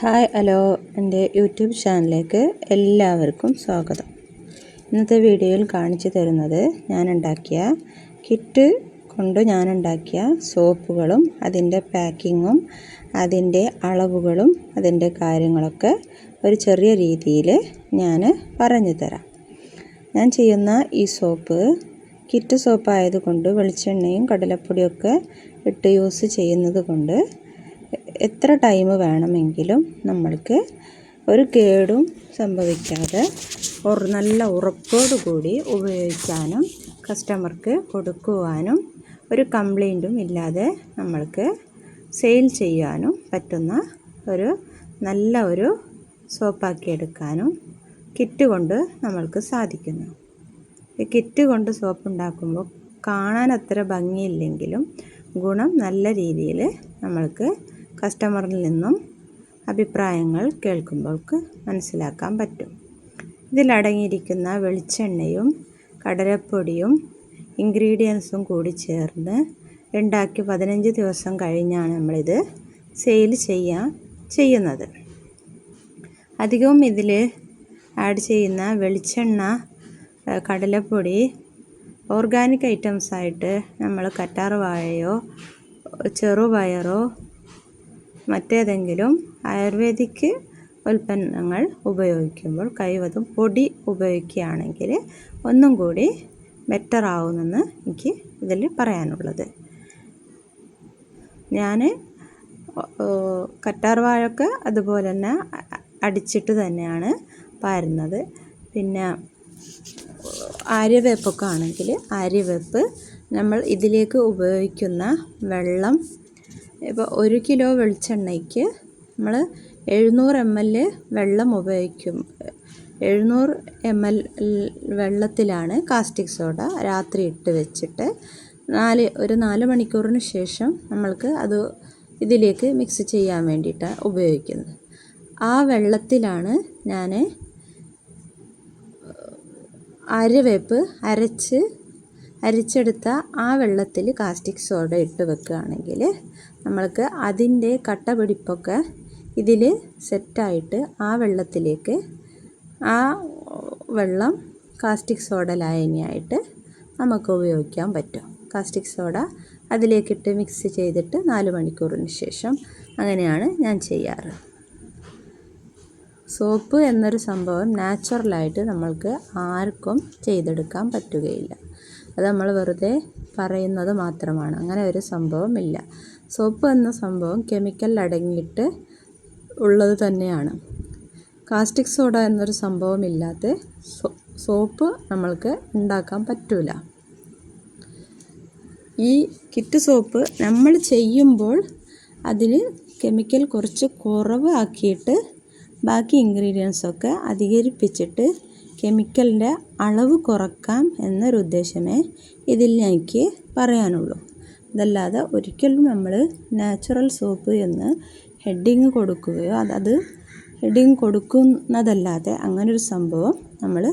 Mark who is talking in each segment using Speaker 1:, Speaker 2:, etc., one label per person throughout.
Speaker 1: Hi hello എന്റെ YouTube ചാനലിലേക്ക് എല്ലാവർക്കും സ്വാഗതം. ഇന്നത്തെ വീഡിയോയിൽ കാണിച്ചു തരുന്നത് ഞാനുണ്ടാക്കിയ കിറ്റ് കൊണ്ട് ഞാനുണ്ടാക്കിയ സോപ്പുകളും അതിന്റെ പാക്കിങ്ങും അതിന്റെ അളവുകളും അതിന്റെ കാര്യങ്ങളൊക്കെ ഒരു ചെറിയ രീതിയിൽ ഞാൻ പറഞ്ഞു തരാം. ഞാൻ ചെയ്യുന്ന ഈ സോപ്പ് കിറ്റ് സോപ്പ് ആയതുകൊണ്ട് വെളിച്ചെണ്ണയും കടലപ്പൊടിയൊക്കെ ഇട്ട് യൂസ് ചെയ്യുന്നത് കൊണ്ട് എത്ര ടൈം വേണമെങ്കിലും നമ്മൾക്ക് ഒരു കേടും സംഭവിക്കാതെ നല്ല ഉറപ്പോടു കൂടി ഉപയോഗിക്കാനും കസ്റ്റമർക്ക് കൊടുക്കുവാനും ഒരു കംപ്ലൈന്റും ഇല്ലാതെ നമ്മൾക്ക് സെയിൽ ചെയ്യാനും പറ്റുന്ന ഒരു നല്ല ഒരു സോപ്പാക്കി എടുക്കാനും കിറ്റ് കൊണ്ട് നമ്മൾക്ക് സാധിക്കുന്നു. ഈ കിറ്റ് കൊണ്ട് സോപ്പ് ഉണ്ടാക്കുമ്പോൾ കാണാൻ അത്ര ഭംഗിയില്ലെങ്കിലും ഗുണം നല്ല രീതിയിൽ നമ്മൾക്ക് കസ്റ്റമറിൽ നിന്നും അഭിപ്രായങ്ങൾ കേൾക്കുമ്പോൾക്ക് മനസ്സിലാക്കാൻ പറ്റും. ഇതിലടങ്ങിയിരിക്കുന്ന വെളിച്ചെണ്ണയും കടലപ്പൊടിയും ഇൻഗ്രീഡിയൻസും കൂടി ചേർന്ന് ഉണ്ടാക്കി പതിനഞ്ച് ദിവസം കഴിഞ്ഞാണ് നമ്മളിത് സെയിൽ ചെയ്യാൻ ചെയ്യുന്നത്. അധികവും ഇതിൽ ആഡ് ചെയ്യുന്ന വെളിച്ചെണ്ണ കടലപ്പൊടി ഓർഗാനിക് ഐറ്റംസ് ആയിട്ട് നമ്മൾ കറ്റാർ വാഴയോ ചെറുപയറോ മറ്റേതെങ്കിലും ആയുർവേദിക് ഉൽപ്പന്നങ്ങൾ ഉപയോഗിക്കുമ്പോൾ കഴിവതും പൊടി ഉപയോഗിക്കുകയാണെങ്കിൽ ഒന്നും കൂടി ബെറ്റർ ആവുമെന്ന് എനിക്ക് ഇതിൽ പറയാനുള്ളത്. ഞാൻ കറ്റാർവാഴൊക്കെ അതുപോലെ തന്നെ അടിച്ചിട്ട് തന്നെയാണ് പാരുന്നത്. പിന്നെ ആര്യവേപ്പൊക്കെ ആണെങ്കിൽ ആര്യവേപ്പ് നമ്മൾ ഇതിലേക്ക് ഉപയോഗിക്കുന്ന വെള്ളം ഇപ്പോൾ ഒരു കിലോ വെളിച്ചെണ്ണയ്ക്ക് നമ്മൾ എഴുന്നൂറ് എം എൽ വെള്ളം ഉപയോഗിക്കും. എഴുന്നൂറ് എം എൽ വെള്ളത്തിലാണ് കാസ്റ്റിക് സോഡ രാത്രി ഇട്ട് വെച്ചിട്ട് നാല് ഒരു നാല് മണിക്കൂറിന് ശേഷം നമ്മൾക്ക് അത് ഇതിലേക്ക് മിക്സ് ചെയ്യാൻ വേണ്ടിയിട്ടാണ് ഉപയോഗിക്കുന്നത്. ആ വെള്ളത്തിലാണ് ഞാൻ അരവേപ്പ് അരച്ച് അരിച്ചെടുത്ത ആ വെള്ളത്തിൽ കാസ്റ്റിക് സോഡ ഇട്ട് വെക്കുകയാണെങ്കിൽ നമ്മൾക്ക് അതിന്റെ കട്ട പിടിപ്പൊക്കെ ഇതിൽ സെറ്റായിട്ട് ആ വെള്ളത്തിലേക്ക് ആ വെള്ളം കാസ്റ്റിക് സോഡ ലായനിയായിട്ട് നമുക്ക് ഉപയോഗിക്കാൻ പറ്റും. കാസ്റ്റിക് സോഡ അതിലേക്കിട്ട് മിക്സ് ചെയ്തിട്ട് നാല് മണിക്കൂറിന് ശേഷം അങ്ങനെയാണ് ഞാൻ ചെയ്യാറ്. സോപ്പ് എന്നൊരു സംഭവം നാച്ചുറലായിട്ട് നമ്മൾക്ക് ആർക്കും ചെയ്തെടുക്കാൻ പറ്റുകയില്ല. അത് നമ്മൾ വെറുതെ പറയുന്നത് മാത്രമാണ്. അങ്ങനെ ഒരു സംഭവമില്ല സോപ്പ് എന്ന സംഭവം കെമിക്കൽ അടങ്ങിയിട്ട് ഉള്ളത് തന്നെയാണ്. കാസ്റ്റിക് സോഡ എന്നൊരു സംഭവം ഇല്ലാത്ത സോപ്പ് നമ്മൾക്ക് ഉണ്ടാക്കാൻ പറ്റൂല. ഈ കിറ്റ് സോപ്പ് നമ്മൾ ചെയ്യുമ്പോൾ അതിൽ കെമിക്കൽ കുറച്ച് കുറവ് ആക്കിയിട്ട് ബാക്കി ഇൻഗ്രീഡിയൻസൊക്കെ അധികരിപ്പിച്ചിട്ട് കെമിക്കലിന്റെ അളവ് കുറക്കാം എന്നൊരു ഉദ്ദേശമേ ഇതിൽ എനിക്ക് പറയാനുള്ളൂ. അതല്ലാതെ ഒരിക്കലും നമ്മൾ നാച്ചുറൽ സോപ്പ് എന്ന് ഹെഡിങ് കൊടുക്കുകയോ അത് ഹെഡിങ് കൊടുക്കുന്നതല്ലാതെ അങ്ങനൊരു സംഭവം നമ്മൾ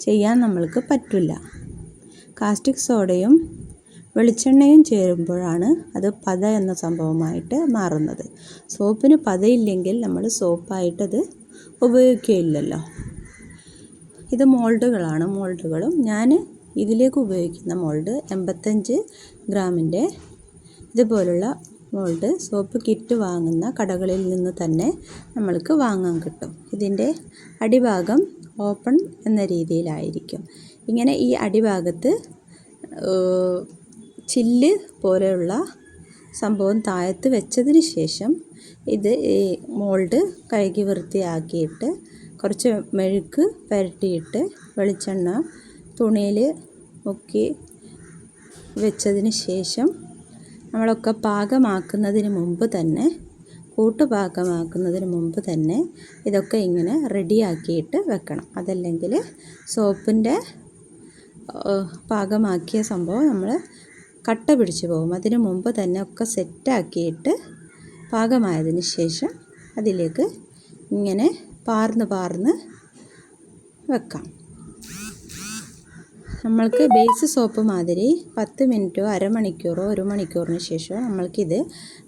Speaker 1: ചെയ്യാൻ നമ്മൾക്ക് പറ്റില്ല. കാസ്റ്റിക് സോഡയും വെളിച്ചെണ്ണയും ചേരുമ്പോഴാണ് അത് പത എന്ന സംഭവമായിട്ട് മാറുന്നത്. സോപ്പിന് പതയില്ലെങ്കിൽ നമ്മൾ സോപ്പായിട്ടത് ഉപയോഗിക്കുകയില്ലല്ലോ. ഇത് മോൾഡുകളാണ് മോൾഡുകളും ഞാൻ ഇതിലേക്ക് ഉപയോഗിക്കുന്ന മോൾഡ് എൺപത്തഞ്ച് ഗ്രാമിന്റെ ഇതുപോലുള്ള മോൾഡ് സോപ്പ് കിറ്റ് വാങ്ങുന്ന കടകളിൽ നിന്ന് തന്നെ നമ്മൾക്ക് വാങ്ങാൻ കിട്ടും. ഇതിന്റെ അടിഭാഗം ഓപ്പൺ എന്ന രീതിയിലായിരിക്കും. ഇങ്ങനെ ഈ അടിഭാഗത്ത് ചില്ല് പോലെയുള്ള സംഭവം താഴത്ത് വെച്ചതിന് ശേഷം ഇത് ഈ മോൾഡ് കഴുകി വൃത്തിയാക്കിയിട്ട് കുറച്ച് മെഴുക്ക് പുരട്ടിയിട്ട് വെളിച്ചെണ്ണ തുണിയിൽ മുക്കി വെച്ചതിന് ശേഷം നമ്മളൊക്കെ പാകമാക്കുന്നതിന് മുമ്പ് തന്നെ കൂട്ട് പാകമാക്കുന്നതിന് മുമ്പ് തന്നെ ഇതൊക്കെ ഇങ്ങനെ റെഡിയാക്കിയിട്ട് വെക്കണം. അതല്ലെങ്കിൽ സോപ്പിന്റെ പാകമാക്കിയ സംഭവം നമ്മൾ കട്ട പിടിച്ച് പോകും. അതിന് മുമ്പ് തന്നെ ഒക്കെ സെറ്റാക്കിയിട്ട് പാകമായതിന് ശേഷം അതിലേക്ക് ഇങ്ങനെ പാർന്ന് പാർന്ന് വെക്കാം. നമ്മൾക്ക് ബേസ് സോപ്പ് മാതിരി പത്ത് മിനിറ്റോ അരമണിക്കൂറോ ഒരു മണിക്കൂറിന് ശേഷമോ നമ്മൾക്കിത്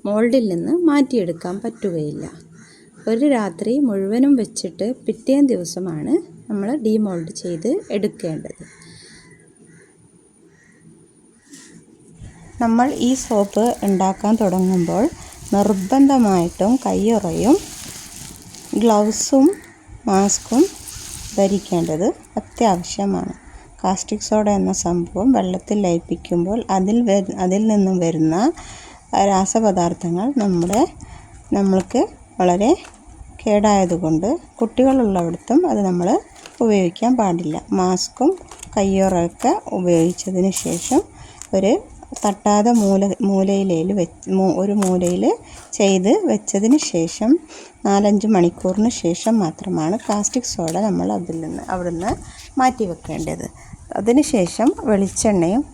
Speaker 1: മോൾഡിൽ നിന്ന് മാറ്റിയെടുക്കാൻ പറ്റുകയില്ല. ഒരു രാത്രി മുഴുവനും വെച്ചിട്ട് പിറ്റേ ദിവസമാണ് നമ്മൾ ഡീമോൾഡ് ചെയ്ത് എടുക്കേണ്ടത്. നമ്മൾ ഈ സോപ്പ് ഉണ്ടാക്കാൻ തുടങ്ങുമ്പോൾ നിർബന്ധമായിട്ടും കയ്യുറയും ഗ്ലൗസും മാസ്കും ധരിക്കേണ്ടത് അത്യാവശ്യമാണ്. കാസ്റ്റിക് സോഡ എന്ന സംഭവം വെള്ളത്തിൽ ലയിപ്പിക്കുമ്പോൾ അതിൽ അതിൽ നിന്നും വരുന്ന രാസപദാർത്ഥങ്ങൾ നമ്മുടെ നമ്മൾക്ക് വളരെ കേടായതുകൊണ്ട് കുട്ടികളുള്ളിടത്തും അത് നമ്മൾ ഉപയോഗിക്കാൻ പാടില്ല. മാസ്കും കയ്യോറൊക്കെ ഉപയോഗിച്ചതിന് ശേഷം ഒരു തട്ടാതെ മൂല മൂലയിലേൽ വെച്ച് ഒരു മൂലയിൽ ചെയ്ത് വെച്ചതിന് ശേഷം നാലഞ്ച് മണിക്കൂറിന് ശേഷം മാത്രമാണ് കാസ്റ്റിക് സോഡ നമ്മൾ അതിൽ നിന്ന് അവിടുന്ന് മാറ്റി വെക്കേണ്ടത് അതിന് ശേഷം വെളിച്ചെണ്ണയും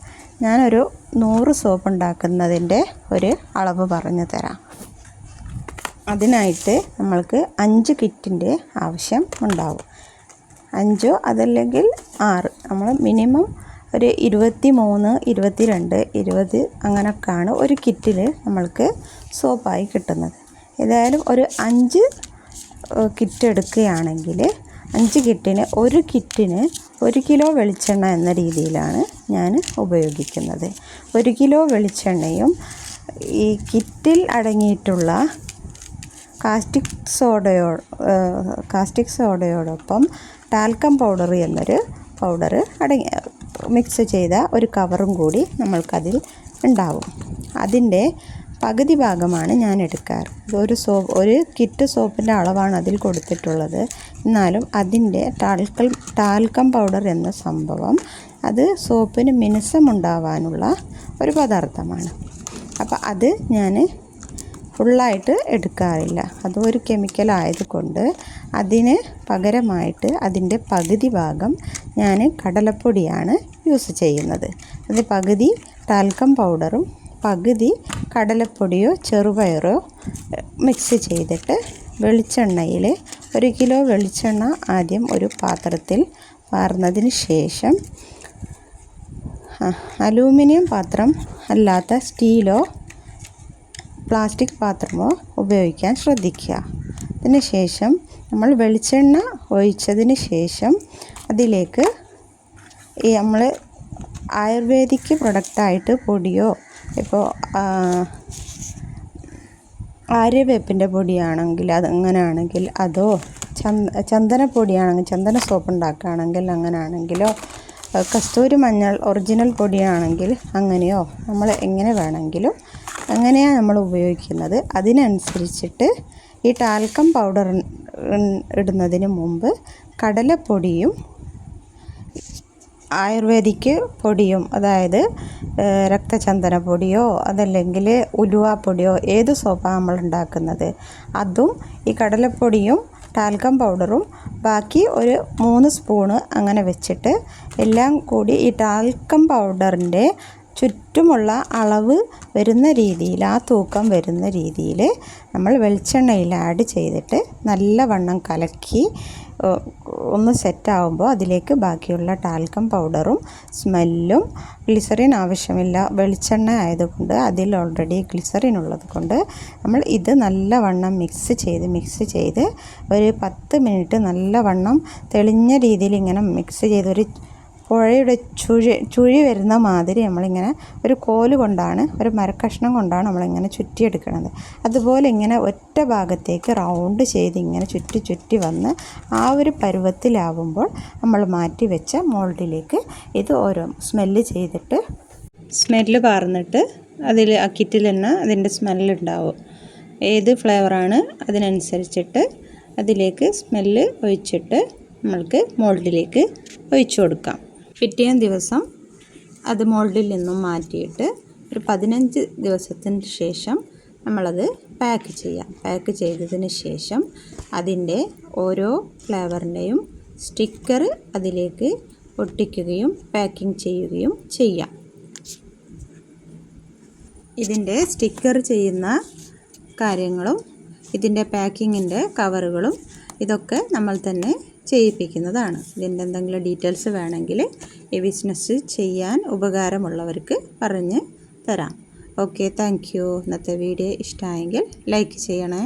Speaker 1: ഞാനൊരു നൂറ് സോപ്പ് ഉണ്ടാക്കുന്നതിന്റെ ഒരു അളവ് പറഞ്ഞു തരാം. അതിനായിട്ട് നമ്മൾക്ക് അഞ്ച് കിറ്റിന്റെ ആവശ്യം ഉണ്ടാവും. അഞ്ചോ അതല്ലെങ്കിൽ ആറ്. നമ്മൾ മിനിമം ഒരു ഇരുപത്തി മൂന്ന് ഇരുപത്തി രണ്ട് ഇരുപത് അങ്ങനെയൊക്കെയാണ് ഒരു കിറ്റിൽ നമ്മൾക്ക് സോപ്പായി കിട്ടുന്നത്. ഏതായാലും ഒരു അഞ്ച് കിറ്റ് എടുക്കുകയാണെങ്കിൽ അഞ്ച് കിറ്റിന് ഒരു കിറ്റിന് ഒരു കിലോ വെളിച്ചെണ്ണ എന്ന രീതിയിലാണ് ഞാൻ ഉപയോഗിക്കുന്നത്. ഒരു കിലോ വെളിച്ചെണ്ണയും ഈ കിറ്റിൽ അടങ്ങിയിട്ടുള്ള കാസ്റ്റിക് സോഡയോ കാസ്റ്റിക് സോഡയോടൊപ്പം ടാൽക്കം പൗഡർ എന്നൊരു പൗഡർ അടങ്ങി മിക്സ് ചെയ്ത ഒരു കവറും കൂടി നമ്മൾക്കതിൽ ഉണ്ടാവും. അതിന്റെ പകുതി ഭാഗമാണ് ഞാൻ എടുക്കാറ്. ഒരു സോപ്പ് ഒരു കിറ്റ് സോപ്പിന്റെ അളവാണ് അതിൽ കൊടുത്തിട്ടുള്ളത്. എന്നാലും അതിന്റെ ടാൽക്കം ടാൽക്കം പൗഡർ എന്ന സംഭവം അത് സോപ്പിന് മിനുസമുണ്ടാവാനുള്ള ഒരു പദാർത്ഥമാണ്. അപ്പോൾ അത് ഞാൻ ഫുള്ളായിട്ട് എടുക്കാറില്ല. അതൊരു കെമിക്കൽ ആയതുകൊണ്ട് അതിന് പകരമായിട്ട് അതിന്റെ പകുതി ഭാഗം ഞാൻ കടലപ്പൊടിയാണ് യൂസ് ചെയ്യുന്നത്. അതിന്റെ പകുതി ടാൽക്കം പൗഡറും പകുതി കടലപ്പൊടിയോ ചെറുപയറോ മിക്സ് ചെയ്തിട്ട് വെളിച്ചെണ്ണയിൽ ഒരു കിലോ വെളിച്ചെണ്ണ ആദ്യം ഒരു പാത്രത്തിൽ വാർന്നതിന് ശേഷം അലൂമിനിയം പാത്രം അല്ലാത്ത സ്റ്റീലോ പ്ലാസ്റ്റിക് പാത്രമോ ഉപയോഗിക്കാൻ ശ്രദ്ധിക്കുക. അതിന് ശേഷം നമ്മൾ വെളിച്ചെണ്ണ ഒഴിച്ചതിന് ശേഷം അതിലേക്ക് നമ്മൾ ആയുർവേദിക് പ്രൊഡക്റ്റായിട്ട് പൊടിയോ ഇപ്പോൾ ആര്യവേപ്പിന്റെ പൊടിയാണെങ്കിൽ അത് അങ്ങനെയാണെങ്കിൽ അതോ ചന്ദ ചന്ദനപ്പൊടിയാണെങ്കിൽ ചന്ദന സോപ്പ് ഉണ്ടാക്കുകയാണെങ്കിൽ അങ്ങനെയാണെങ്കിലോ കസ്തൂരി മഞ്ഞൾ ഒറിജിനൽ പൊടിയാണെങ്കിൽ അങ്ങനെയോ നമ്മൾ എങ്ങനെ വേണമെങ്കിലും അങ്ങനെയാണ് നമ്മൾ ഉപയോഗിക്കുന്നത്. അതിനനുസരിച്ചിട്ട് ഈ ടാൽക്കം പൗഡർ ഇടുന്നതിന് മുമ്പ് കടലപ്പൊടിയും ആയുർവേദിക് പൊടിയും അതായത് രക്തചന്ദന പൊടിയോ അതല്ലെങ്കിൽ ഉലുവാപ്പൊടിയോ ഏത് സോപ്പാണ് നമ്മൾ ഉണ്ടാക്കുന്നത് അതും ഈ കടലപ്പൊടിയും ടാൽക്കം പൗഡറും ബാക്കി ഒരു മൂന്ന് സ്പൂണ് അങ്ങനെ വെച്ചിട്ട് എല്ലാം കൂടി ഈ ടാൽക്കം പൗഡറിന്റെ ചുറ്റുമുള്ള അളവ് വരുന്ന രീതിയിൽ ആ തൂക്കം വരുന്ന രീതിയിൽ നമ്മൾ വെളിച്ചെണ്ണയിൽ ആഡ് ചെയ്തിട്ട് നല്ലവണ്ണം കലക്കി ഒന്ന് സെറ്റാവുമ്പോൾ അതിലേക്ക് ബാക്കിയുള്ള ടാൽക്കം പൗഡറും സ്മെല്ലും ഗ്ലിസറിൻ ആവശ്യമില്ല വെളിച്ചെണ്ണ ആയതുകൊണ്ട് അതിൽ ഓൾറെഡി ഗ്ലിസറിൻ ഉള്ളത് കൊണ്ട് നമ്മൾ ഇത് നല്ലവണ്ണം മിക്സ് ചെയ്ത് മിക്സ് ചെയ്ത് ഒരു പത്ത് മിനിറ്റ് നല്ലവണ്ണം തെളിഞ്ഞ രീതിയിൽ ഇങ്ങനെ മിക്സ് ചെയ്ത് ഒരു പുഴയുടെ ചുഴി ചുഴി വരുന്ന മാതിരി നമ്മളിങ്ങനെ ഒരു കോൽ കൊണ്ടാണ് ഒരു മരക്കഷ്ണം കൊണ്ടാണ് നമ്മളിങ്ങനെ ചുറ്റിയെടുക്കുന്നത് അതുപോലെ ഇങ്ങനെ ഒറ്റ ഭാഗത്തേക്ക് റൗണ്ട് ചെയ്ത് ഇങ്ങനെ ചുറ്റി ചുറ്റി വന്ന് ആ ഒരു പരുവത്തിലാവുമ്പോൾ നമ്മൾ മാറ്റി വെച്ച മോൾഡിലേക്ക് ഇത് ഓരോ സ്മെല്ല് ചെയ്തിട്ട് സ്മെല്ല് പാർന്നിട്ട് അതിൽ ആ കിറ്റിൽ തന്നെ അതിന്റെ സ്മെല്ലുണ്ടാവും. ഏത് ഫ്ലേവറാണ് അതിനനുസരിച്ചിട്ട് അതിലേക്ക് സ്മെല്ല് ഒഴിച്ചിട്ട് നമ്മൾക്ക് മോൾഡിലേക്ക് ഒഴിച്ചു കൊടുക്കാം. പിറ്റേ ദിവസം അത് മോൾഡിൽ നിന്നും മാറ്റിയിട്ട് ഒരു പതിനഞ്ച് ദിവസത്തിന് ശേഷം നമ്മളത് പാക്ക് ചെയ്യാം. പാക്ക് ചെയ്തതിന് ശേഷം അതിന്റെ ഓരോ ഫ്ലേവറിന്റെയും സ്റ്റിക്കർ അതിലേക്ക് ഒട്ടിക്കുകയും പാക്കിംഗ് ചെയ്യുകയും ചെയ്യാം. ഇതിന്റെ സ്റ്റിക്കർ ചെയ്യുന്ന കാര്യങ്ങളും ഇതിന്റെ പാക്കിങ്ങിന്റെ കവറുകളും ഇതൊക്കെ നമ്മൾ തന്നെ ചെയ്യിപ്പിക്കുന്നതാണ്. ഇതിന്റെ എന്തെങ്കിലും ഡീറ്റെയിൽസ് വേണമെങ്കിൽ ഈ ബിസിനസ് ചെയ്യാൻ ഉപകാരമുള്ളവർക്ക് പറഞ്ഞ് തരാം. ഓക്കെ താങ്ക് യു ഇന്നത്തെ വീഡിയോ ഇഷ്ടമായെങ്കിൽ ലൈക്ക് ചെയ്യണേ.